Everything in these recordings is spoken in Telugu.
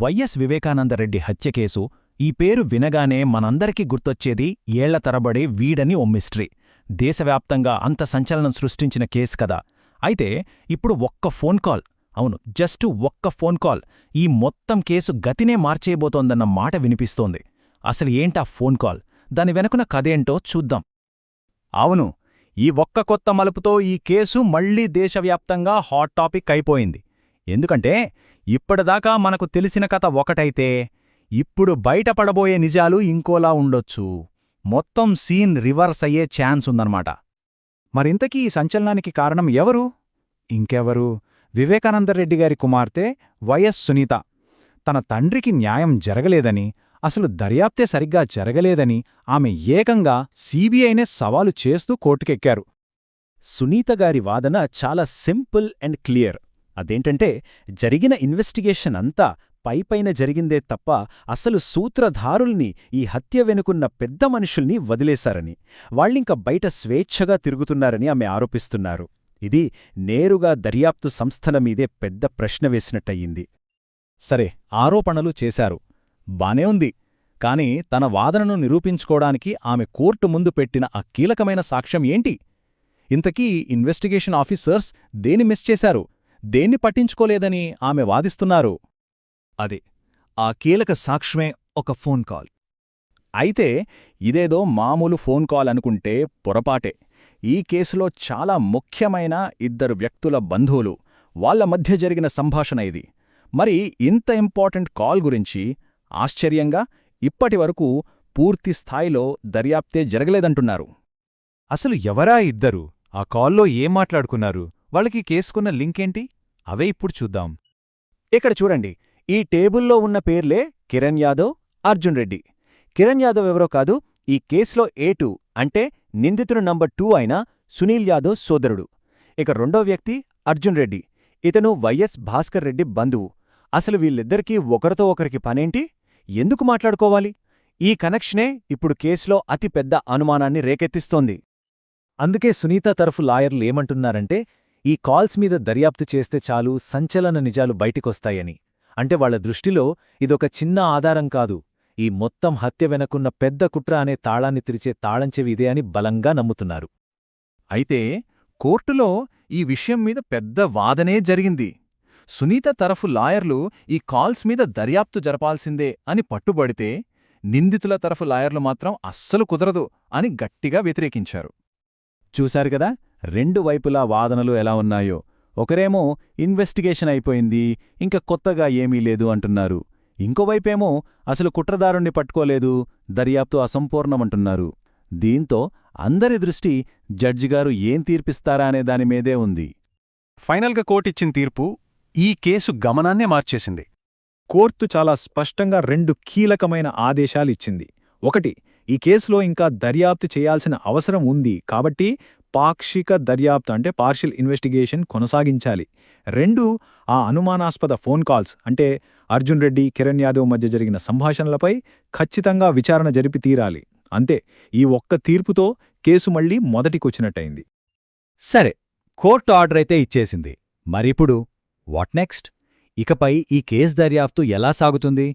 వైఎస్ వివేకానందరెడ్డి హత్య కేసు ఈ పేరు వినగానే మనందరికీ గుర్తొచ్చేది ఏళ్ళ తరబడి వీడని ఓ మిస్టరీ. దేశవ్యాప్తంగా అంత సంచలనం సృష్టించిన కేసు కదా. అయితే ఇప్పుడు ఒక్క ఫోన్ కాల్ అవును జస్టు ఒక్క ఫోన్ కాల్ ఈ మొత్తం కేసు గతినే మార్చేయబోతోందన్న మాట వినిపిస్తోంది. అసలు ఏంటా ఫోన్ కాల్? దాని వెనుకున్న కథేంటో చూద్దాం. అవును ఈ ఒక్క కొత్త మలుపుతో ఈ కేసు మళ్ళీ దేశవ్యాప్తంగా హాట్ టాపిక్ అయిపోయింది. ఎందుకంటే ఇప్పటిదాకా మనకు తెలిసిన కథ ఒకటైతే ఇప్పుడు బయటపడబోయే నిజాలు ఇంకోలా ఉండొచ్చు. మొత్తం సీన్ రివర్స్ అయ్యే ఛాన్స్ ఉందన్నమాట. మరింతకీ ఈ సంచలనానికి కారణం ఎవరు? ఇంకెవరు? వివేకానందరెడ్డి గారి కుమార్తె వైఎస్ సునీత. తన తండ్రికి న్యాయం జరగలేదని అసలు దర్యాప్తే సరిగ్గా జరగలేదని ఆమె ఏకంగా సీబీఐనే సవాలు చేస్తూ కోర్టుకెక్కారు. సునీత గారి వాదన చాలా సింపుల్ అండ్ క్లియర్. అదేంటంటే జరిగిన ఇన్వెస్టిగేషన్ అంతా పైపైన జరిగిందే తప్ప అసలు సూత్రధారుల్ని ఈ హత్య వెనుకున్న పెద్ద మనుషుల్ని వదిలేశారని వాళ్ళింక బయట స్వేచ్ఛగా తిరుగుతున్నారని ఆమె ఆరోపిస్తున్నారు. ఇది నేరుగా దర్యాప్తు సంస్థల మీదే పెద్ద ప్రశ్న వేసినట్టయింది. సరే ఆరోపణలు చేశారు. బానే ఉంది. కాని తన వాదనను నిరూపించుకోవడానికి ఆమె కోర్టు ముందు పెట్టిన ఆ కీలకమైన సాక్ష్యం ఏంటి? ఇంతకీ ఇన్వెస్టిగేషన్ ఆఫీసర్స్ దేని మిస్ చేశారు? దేన్ని పట్టించుకోలేదని ఆమె వాదిస్తున్నారు? అదే ఆ కీలక సాక్ష్యమే ఒక ఫోన్ కాల్. అయితే ఇదేదో మామూలు ఫోన్ కాల్ అనుకుంటే పొరపాటే. ఈ కేసులో చాలా ముఖ్యమైన ఇద్దరు వ్యక్తుల బంధువులు వాళ్ళ మధ్య జరిగిన సంభాషణ ఇది. మరి ఇంత ఇంపార్టెంట్ కాల్ గురించి ఆశ్చర్యంగా ఇప్పటివరకు పూర్తి స్థాయిలో దర్యాప్తే జరగలేదంటున్నారు. అసలు ఎవరా ఇద్దరు? ఆ కాల్లో ఏం మాట్లాడుకున్నారు? వాళ్ళకి కేసుకున్న లింకేంటి? అవే ఇప్పుడు చూద్దాం. ఇక్కడ చూడండి ఈ టేబుల్లో ఉన్న పేర్లే కిరణ్ యాదవ్ అర్జున్ రెడ్డి. కిరణ్ యాదవ్ ఎవరో కాదు ఈ కేసులో ఏ టూ అంటే నిందితుడు నంబర్ టూ అయిన సునీల్ యాదవ్ సోదరుడు. ఇక రెండో వ్యక్తి అర్జున్ రెడ్డి. ఇతను వైఎస్ భాస్కర్ రెడ్డి బంధువు. అసలు వీళ్ళిద్దరికీ ఒకరితో ఒకరికి పనేంటి? ఎందుకు మాట్లాడుకోవాలి? ఈ కనెక్షనే ఇప్పుడు కేసులో అతిపెద్ద అనుమానాన్ని రేకెత్తిస్తోంది. అందుకే సునీత తరఫు లాయర్లు ఏమంటున్నారంటే ఈ కాల్స్ మీద దర్యాప్తు చేస్తే చాలు సంచలన నిజాలు బయటికొస్తాయని. అంటే వాళ్ళ దృష్టిలో ఇదొక చిన్న ఆధారం కాదు. ఈ మొత్తం హత్య వెనకున్న పెద్ద కుట్ర అనే తాళాన్ని తెరిచే తాళంచెవి ఇదే అని బలంగా నమ్ముతున్నారు. అయితే కోర్టులో ఈ విషయం మీద పెద్ద వాదనే జరిగింది. సునీత తరఫు లాయర్లు ఈ కాల్స్ మీద దర్యాప్తు జరపాల్సిందే అని పట్టుబడితే నిందితుల తరఫు లాయర్లు మాత్రం అస్సలు కుదరదు అని గట్టిగా వ్యతిరేకించారు. చూశారు కదా? రెండు వైపులా వాదనలు ఎలా ఉన్నాయో. ఒకరేమో ఇన్వెస్టిగేషన్ అయిపోయింది ఇంక కొత్తగా ఏమీ లేదు అంటున్నారు. ఇంకోవైపేమో అసలు కుట్రదారుణ్ణి పట్టుకోలేదు దర్యాప్తు అసంపూర్ణమంటున్నారు. దీంతో అందరి దృష్టి జడ్జిగారు ఏం తీర్పిస్తారా అనే దానిమీదే ఉంది. ఫైనల్గా కోర్టిచ్చిన తీర్పు ఈ కేసు గమనాన్నే మార్చేసింది. కోర్టు చాలా స్పష్టంగా రెండు కీలకమైన ఆదేశాలిచ్చింది ఒకటి ఈ కేసులో ఇంకా దర్యాప్తు చేయాల్సిన అవసరం ఉంది కాబట్టి పాక్షిక దర్యాప్తు అంటే పార్షియల్ ఇన్వెస్టిగేషన్ కొనసాగించాలి. రెండు ఆ అనుమానాస్పద ఫోన్ కాల్స్ అంటే అర్జున్ రెడ్డి కిరణ్ యాదవ్ మధ్య జరిగిన సంభాషణలపై ఖచ్చితంగా విచారణ జరిపి తీరాలి. అంతే ఈ ఒక్క తీర్పుతో కేసు మళ్ళీ మొదటికొచ్చినట్టయింది. సరే కోర్టు ఆర్డర్ అయితే ఇచ్చేసింది. మరిప్పుడు వాట్ నెక్స్ట్ ఇకపై ఈ కేసు దర్యాప్తు ఎలా సాగుతుంది?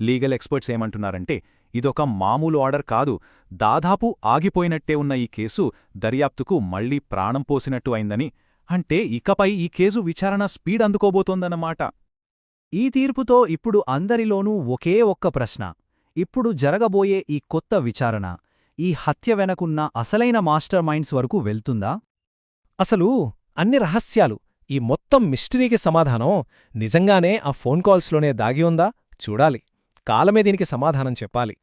లీగల్ ఎక్స్పర్ట్స్ ఏమంటున్నారంటే ఇదొక మామూలు ఆర్డర్ కాదు దాదాపు ఆగిపోయినట్టే ఉన్న ఈ కేసు దర్యాప్తుకు మళ్ళీ ప్రాణం పోసినట్టు అయిందని. అంటే ఇకపై ఈ కేసు విచారణ స్పీడ్ అందుకోబోతోందన్నమాట. ఈ తీర్పుతో ఇప్పుడు అందరిలోనూ ఒకే ఒక్క ప్రశ్న. ఇప్పుడు జరగబోయే ఈ కొత్త విచారణ ఈ హత్య వెనకున్న అసలైన మాస్టర్ మైండ్స్ వరకు వెళ్తుందా? అసలు అన్ని రహస్యాలు ఈ మొత్తం మిస్టరీకి సమాధానం నిజంగానే ఆ ఫోన్ కాల్స్లోనే దాగి ఉందా? చూడాలి. కాలమే దీనికి సమాధానం చెప్పాలి.